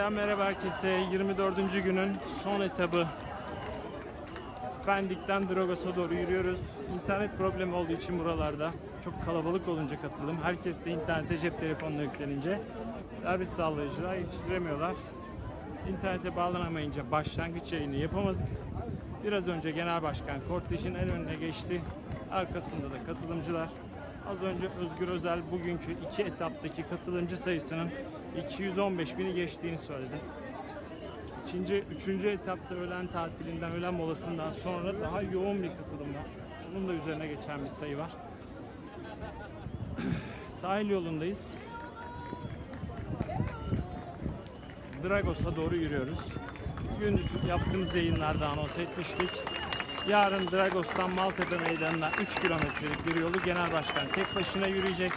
Yeniden merhaba herkese. 24. günün son etabı. Pendik'ten Dragos'a doğru yürüyoruz. İnternet problemi olduğu için buralarda çok kalabalık olunca katılım. Herkes de internete cep telefonuna yüklenince servis sağlayıcılar yetiştiremiyorlar. İnternete bağlanamayınca başlangıç yayını yapamadık. Biraz önce Genel Başkan kortejin en önüne geçti. Arkasında da katılımcılar. Az önce Özgür Özel bugünkü iki etaptaki katılımcı sayısının 215 bini geçtiğini söyledi. İkinci, üçüncü etapta öğlen tatilinden, öğlen molasından sonra daha yoğun bir katılım var. Bunun da üzerine geçen bir sayı var. Sahil yolundayız. Dragos'a doğru yürüyoruz. Gündüz yaptığımız yayınlarda anons etmiştik. Yarın Dragos'tan Maltepe Meydanı'na 3 kilometrelik bir yolu Genel Başkan tek başına yürüyecek.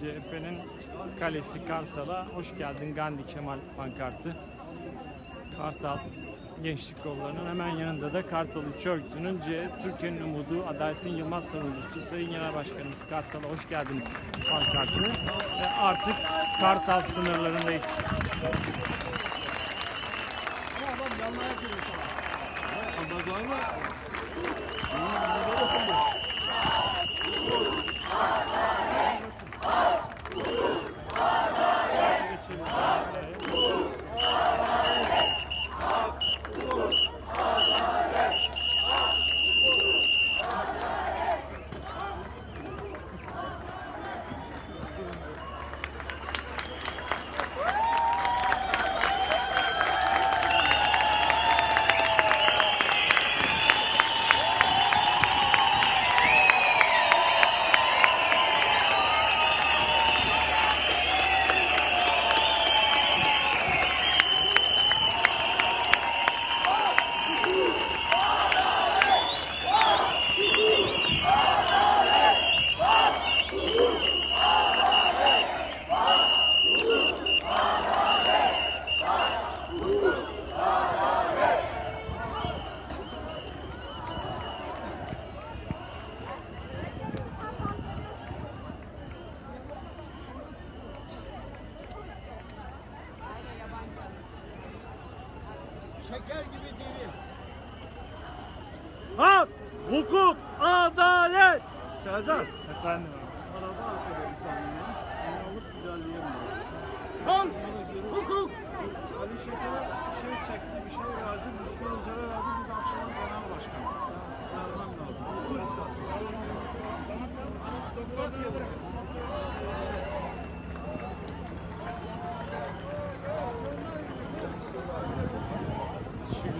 CHP'nin kalesi Kartal'a hoş geldin Gandhi Kemal pankartı. Kartal Gençlik Kolları'nın hemen yanında da Kartal İlçe Örgütü'nün Türkiye'nin umudu Adalet'in Yılmaz savunucusu Sayın Genel Başkanımız Kartal'a hoş geldiniz pankartı. Ve artık Kartal sınırlarındayız. Geçelim.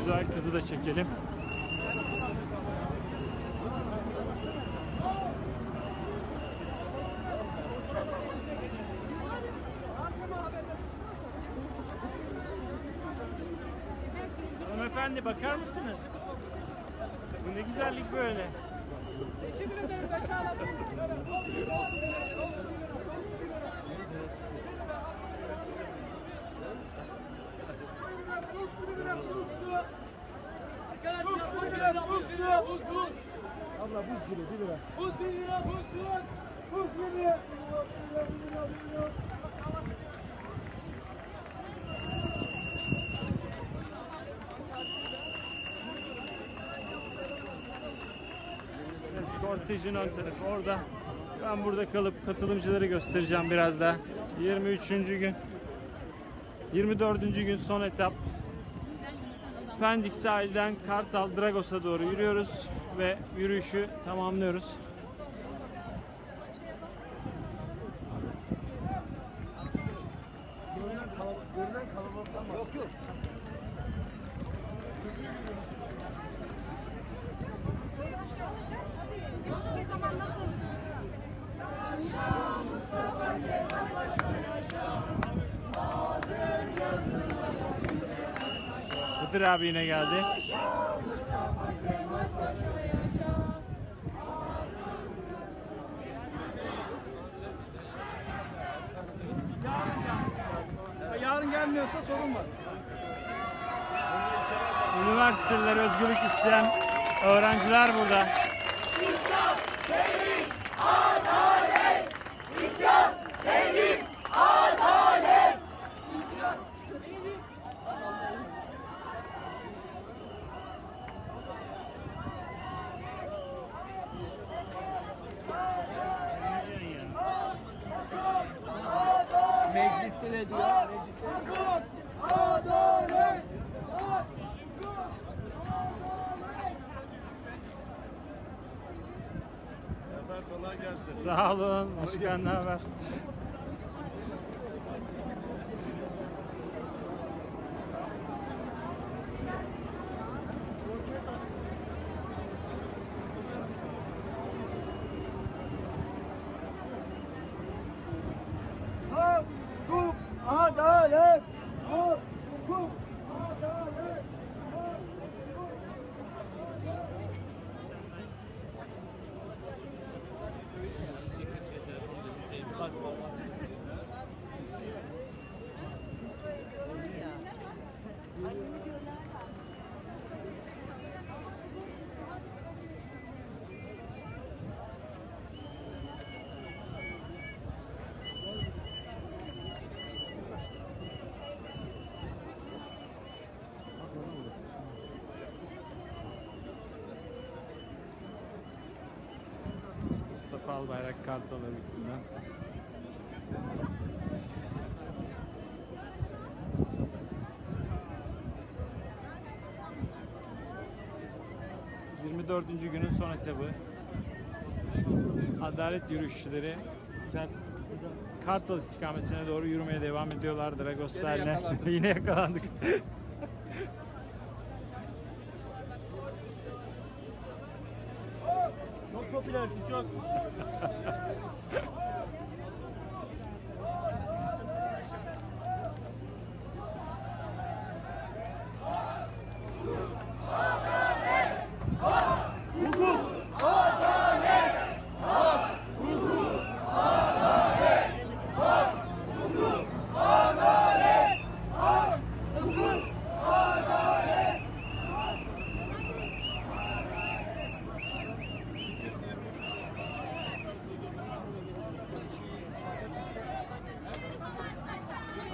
Güzel kızı da çekelim. Hanımefendi bakar mısınız? Bu ne güzellik böyle. Abla buz gibi 1 lira. Evet, Kortejin ön tarafı orada. Ben burada kalıp katılımcıları göstereceğim biraz daha. 23. gün. 24. gün son etap. Pendik sahilden Kartal Dragos'a doğru yürüyoruz ve yürüyüşü tamamlıyoruz. Görünen kalabalık yok. Ne zaman nasıl? Hıdır abi yine geldi. Yarın gelmiyorsa sorun var. Üniversiteler özgürlük isteyen öğrenciler burada. Mecliste ne. Sağ olun. Başkan ne haber? Hukuk, adalet. Hukuk, adalet. Mustafa Albayrak Kartal Örgütü'nden. ...24. günün son etabı... ...adalet yürüyüşçüleri... Kartal istikametine doğru yürümeye devam ediyorlar Dragoslar'la. Yine yakalandık. popülersin çok.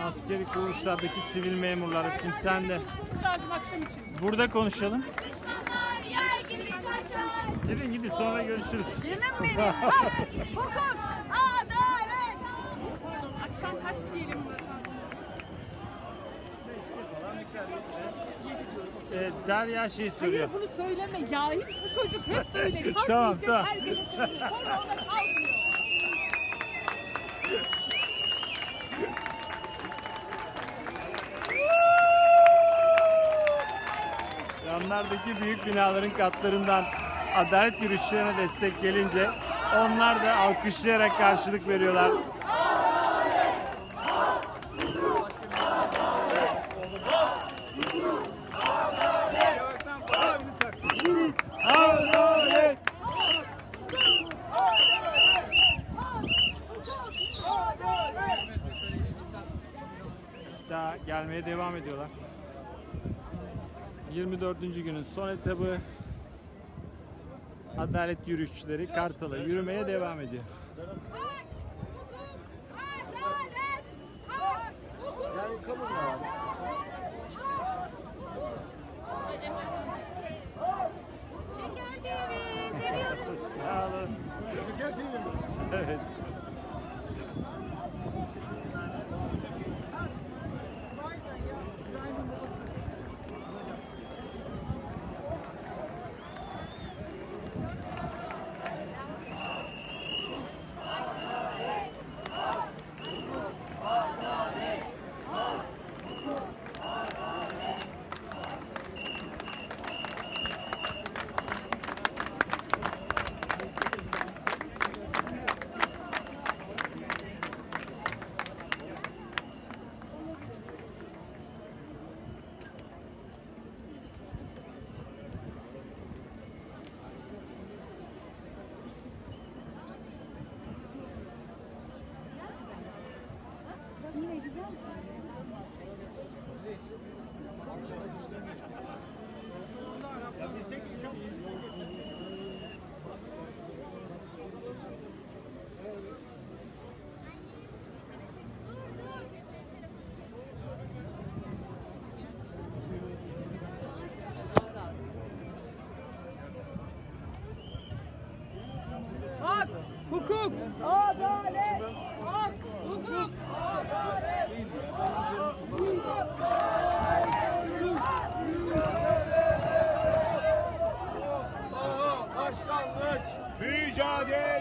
Askeri kuruluşlardaki sivil memurları simsende. Burada konuşalım. Gidin gidin sonra görüşürüz. Canım benim. Ha, hukuk, adalet. Akşam kaç diyelim? Ee, Derya şey söylüyor. Hayır bunu söyleme ya. Hiç bu çocuk hep böyle. Tamam, tamam. herkese söylüyor. Sonra ona kalmıyor. Yanlardaki büyük binaların katlarından adalet yürüyüşlerine destek gelince onlar da alkışlayarak karşılık veriyorlar. Adalet! Daha gelmeye devam ediyorlar. 24. günün son etabı Adalet yürüyüşçüleri Kartal'a yürümeye devam ediyor. Adalet. Hak, hukuk. Yani kabul var abi. Şeker TV. Seviyorum. Sağ olun. Şeker TV mi? Evet. Hak, hukuk, adalet, hak, hukuk, Mücadeleye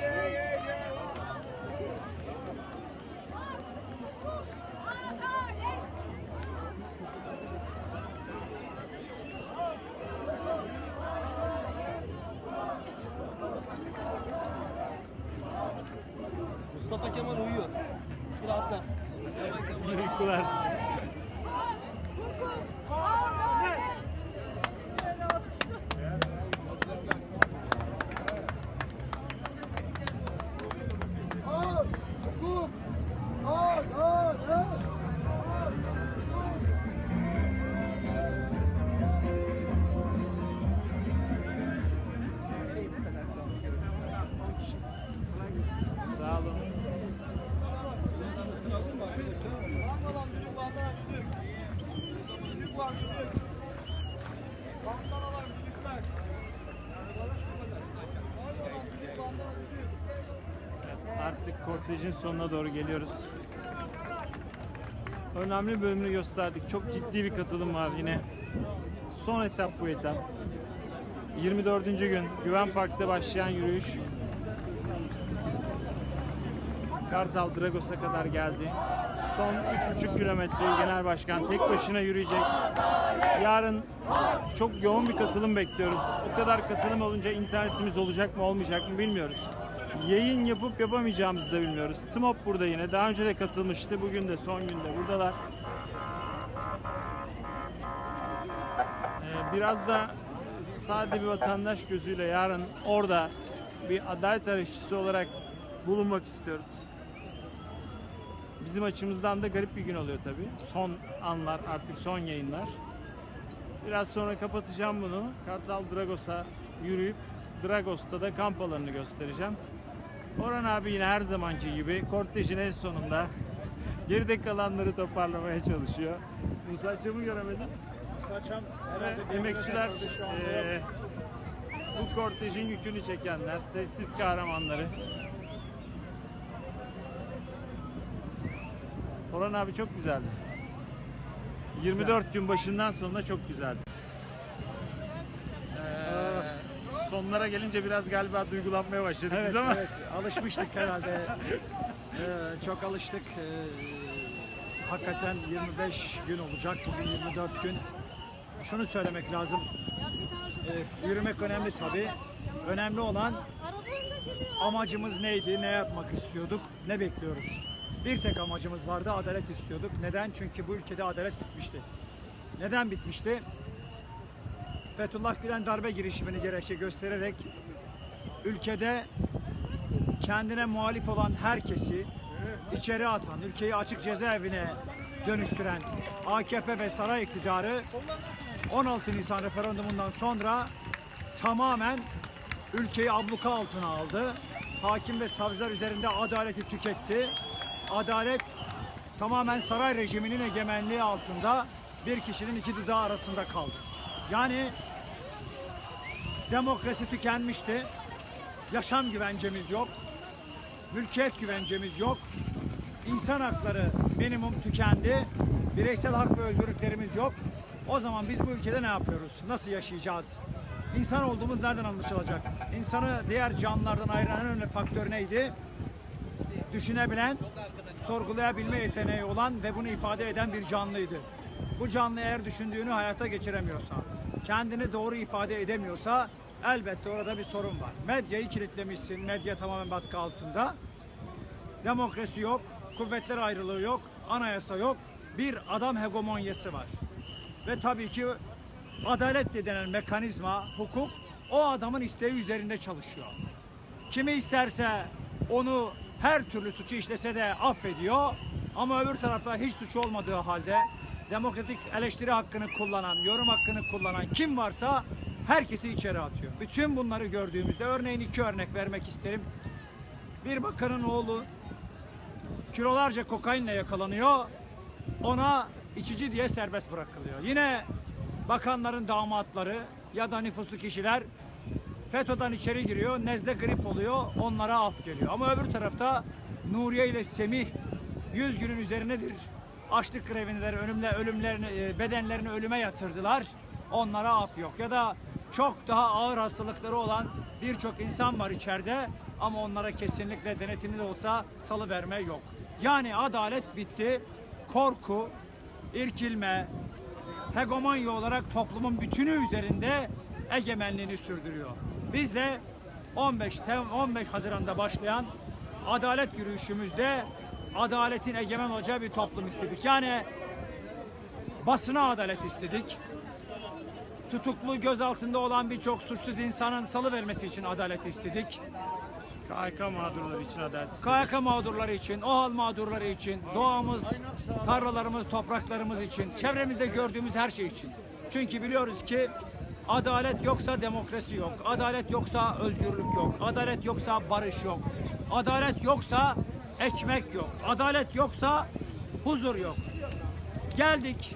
Mustafa Kemal uyuyor. Rahatla. İyi uykular. Artık kortejin sonuna doğru geliyoruz. Önemli bölümünü gösterdik. Çok ciddi bir katılım var yine. Son etap bu etap. 24. gün Güven Park'ta başlayan yürüyüş Kartal Dragos'a kadar geldi. Son 3,5 kilometreyi Genel Başkan tek başına yürüyecek. Yarın çok yoğun bir katılım bekliyoruz. O kadar katılım olunca internetimiz olacak mı olmayacak mı bilmiyoruz. Yayın yapıp yapamayacağımızı da bilmiyoruz. TMOP burada yine. Daha önce de katılmıştı. Bugün de son günde buradalar. Ee, biraz da sade bir vatandaş gözüyle yarın orada bir adalet arayışçısı olarak bulunmak istiyoruz. Bizim açımızdan da garip bir gün oluyor tabii. Son anlar, artık son yayınlar. Biraz sonra kapatacağım bunu. Kartal Dragos'a yürüyüp Dragos'ta da kamp alanını göstereceğim. Orhan abi yine her zamanki gibi kortejin en sonunda geride kalanları toparlamaya çalışıyor. Musa'cığımı göremedim. Saçam Ve emekçiler eee, bu kortejin yükünü çekenler, sessiz kahramanları. Orhan abi çok güzeldi. 24 gün başından sonuna çok güzeldi. Sonlara gelince biraz galiba duygulanmaya başladık Evet, biz ama evet. alışmıştık herhalde. Ee, çok alıştık. Ee, hakikaten 25 gün olacak. Bugün 24 gün. Şunu söylemek lazım. Ee, yürümek önemli tabii. Önemli olan amacımız neydi, ne yapmak istiyorduk, ne bekliyoruz. Bir tek amacımız vardı, adalet istiyorduk. Neden? Çünkü bu ülkede adalet bitmişti. Neden bitmişti? Fethullah Gülen darbe girişimini gerekçe göstererek ülkede kendine muhalif olan herkesi içeri atan, ülkeyi açık cezaevine dönüştüren AKP ve saray iktidarı 16 Nisan referandumundan sonra tamamen ülkeyi abluka altına aldı. Hakim ve savcılar üzerinde adaleti tüketti. Adalet tamamen saray rejiminin egemenliği altında bir kişinin iki dudağı arasında kaldı. Yani demokrasi tükenmişti. Yaşam güvencemiz yok. Mülkiyet güvencemiz yok. İnsan hakları minimum tükendi. Bireysel hak ve özgürlüklerimiz yok. O zaman biz bu ülkede ne yapıyoruz? Nasıl yaşayacağız? İnsan olduğumuz nereden anlaşılacak? İnsanı diğer canlılardan ayıran en önemli faktör neydi? Düşünebilen, sorgulayabilme yeteneği olan ve bunu ifade eden bir canlıydı. Bu canlı eğer düşündüğünü hayata geçiremiyorsa, kendini doğru ifade edemiyorsa elbette orada bir sorun var. Medyayı kilitlemişsin, medya tamamen baskı altında. Demokrasi yok, kuvvetler ayrılığı yok, anayasa yok. Bir adam hegemonyası var. Ve tabii ki adalet de denen mekanizma, hukuk o adamın isteği üzerinde çalışıyor. Kimi isterse onu her türlü suçu işlese de affediyor. Ama öbür tarafta hiç suç olmadığı halde demokratik eleştiri hakkını kullanan, yorum hakkını kullanan kim varsa herkesi içeri atıyor. Bütün bunları gördüğümüzde örneğin iki örnek vermek isterim. Bir bakanın oğlu kilolarca kokainle yakalanıyor. Ona içici diye serbest bırakılıyor. Yine bakanların damatları ya da nüfuslu kişiler FETÖ'den içeri giriyor, nezle grip oluyor, onlara af geliyor. Ama öbür tarafta Nuriye ile Semih 100 günün üzerinedir. Açlık grevindeler, ölümle, ölümlerini, e, bedenlerini ölüme yatırdılar. Onlara af yok. Ya da çok daha ağır hastalıkları olan birçok insan var içeride ama onlara kesinlikle denetimli de olsa salı verme yok. Yani adalet bitti. Korku, irkilme, hegemonya olarak toplumun bütünü üzerinde egemenliğini sürdürüyor. Biz de 15 Tem 15 Haziran'da başlayan adalet yürüyüşümüzde adaletin egemen olacağı bir toplum istedik. Yani basına adalet istedik. Tutuklu gözaltında olan birçok suçsuz insanın salı vermesi için adalet istedik. KHK mağdurları için adalet istedik. KYK mağdurları için, OHAL mağdurları için, doğamız, tarlalarımız, topraklarımız için, çevremizde gördüğümüz her şey için. Çünkü biliyoruz ki adalet yoksa demokrasi yok, adalet yoksa özgürlük yok, adalet yoksa barış yok, adalet yoksa ekmek yok, adalet yoksa huzur yok. Geldik,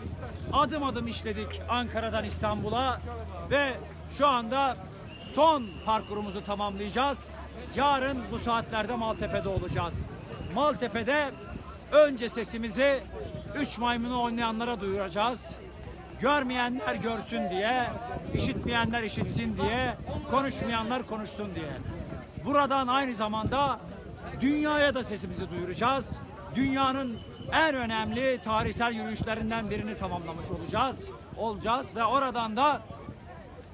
adım adım işledik Ankara'dan İstanbul'a ve şu anda son parkurumuzu tamamlayacağız. Yarın bu saatlerde Maltepe'de olacağız. Maltepe'de önce sesimizi üç maymunu oynayanlara duyuracağız. Görmeyenler görsün diye, işitmeyenler işitsin diye, konuşmayanlar konuşsun diye. Buradan aynı zamanda dünyaya da sesimizi duyuracağız. Dünyanın en önemli tarihsel yürüyüşlerinden birini tamamlamış olacağız. Olacağız ve oradan da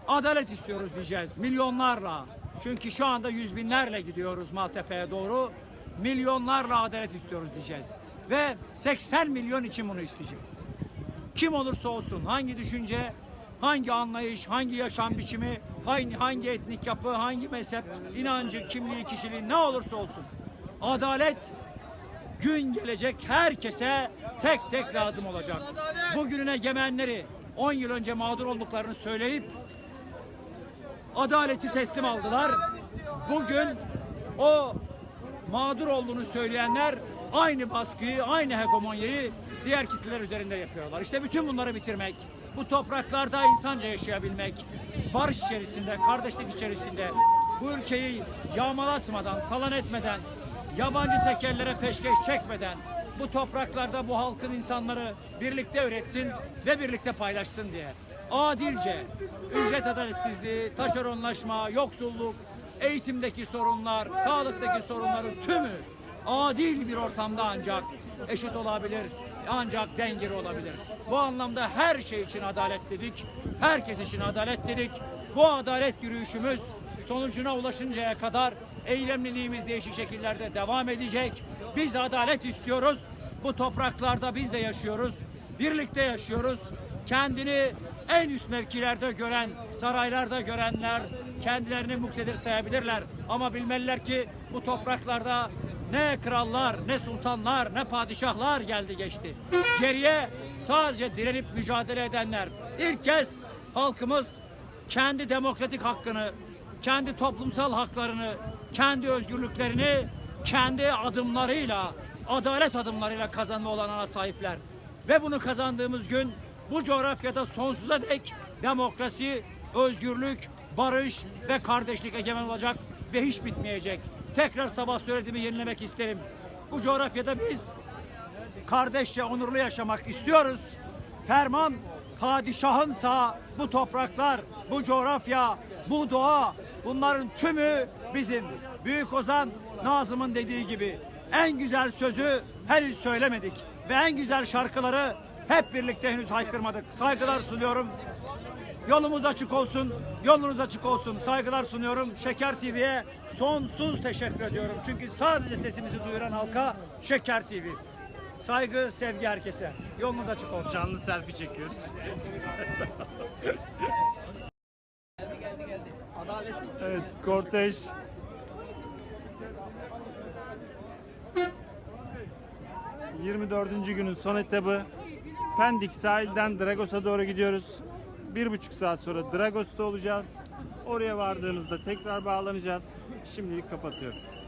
adalet istiyoruz diyeceğiz milyonlarla. Çünkü şu anda yüz binlerle gidiyoruz Maltepe'ye doğru. Milyonlarla adalet istiyoruz diyeceğiz. Ve 80 milyon için bunu isteyeceğiz. Kim olursa olsun, hangi düşünce, hangi anlayış, hangi yaşam biçimi, hangi, hangi etnik yapı, hangi mezhep, inancı, kimliği, kişiliği ne olursa olsun. Adalet gün gelecek herkese tek tek lazım olacak. Bugünün egemenleri 10 yıl önce mağdur olduklarını söyleyip adaleti teslim aldılar. Bugün o mağdur olduğunu söyleyenler aynı baskıyı, aynı hegemonyayı diğer kitleler üzerinde yapıyorlar. İşte bütün bunları bitirmek, bu topraklarda insanca yaşayabilmek, barış içerisinde, kardeşlik içerisinde, bu ülkeyi yağmalatmadan, talan etmeden, yabancı tekerlere peşkeş çekmeden, bu topraklarda bu halkın insanları birlikte üretsin ve birlikte paylaşsın diye. Adilce, ücret adaletsizliği, taşeronlaşma, yoksulluk, eğitimdeki sorunlar, sağlıktaki sorunların tümü adil bir ortamda ancak eşit olabilir, ancak dengeli olabilir. Bu anlamda her şey için adalet dedik, herkes için adalet dedik. Bu adalet yürüyüşümüz sonucuna ulaşıncaya kadar eylemliliğimiz değişik şekillerde devam edecek. Biz adalet istiyoruz. Bu topraklarda biz de yaşıyoruz. Birlikte yaşıyoruz. Kendini en üst mevkilerde gören, saraylarda görenler kendilerini muktedir sayabilirler. Ama bilmeliler ki bu topraklarda ne krallar, ne sultanlar, ne padişahlar geldi geçti. Geriye sadece direnip mücadele edenler. İlk kez halkımız kendi demokratik hakkını, kendi toplumsal haklarını, kendi özgürlüklerini kendi adımlarıyla, adalet adımlarıyla kazanma olanına sahipler. Ve bunu kazandığımız gün bu coğrafyada sonsuza dek demokrasi, özgürlük, barış ve kardeşlik egemen olacak ve hiç bitmeyecek. Tekrar sabah söylediğimi yenilemek isterim. Bu coğrafyada biz kardeşçe onurlu yaşamak istiyoruz. Ferman padişahınsa bu topraklar, bu coğrafya, bu doğa bunların tümü bizim. Büyük Ozan Nazım'ın dediği gibi en güzel sözü henüz söylemedik ve en güzel şarkıları hep birlikte henüz haykırmadık. Saygılar sunuyorum. Yolumuz açık olsun, yolunuz açık olsun. Saygılar sunuyorum. Şeker TV'ye sonsuz teşekkür ediyorum. Çünkü sadece sesimizi duyuran halka Şeker TV. Saygı, sevgi herkese. Yolunuz açık olsun. Canlı selfie çekiyoruz. evet, kortej 24. günün son etabı. Pendik sahilden Dragos'a doğru gidiyoruz. Bir buçuk saat sonra Dragos'ta olacağız. Oraya vardığımızda tekrar bağlanacağız. Şimdilik kapatıyorum.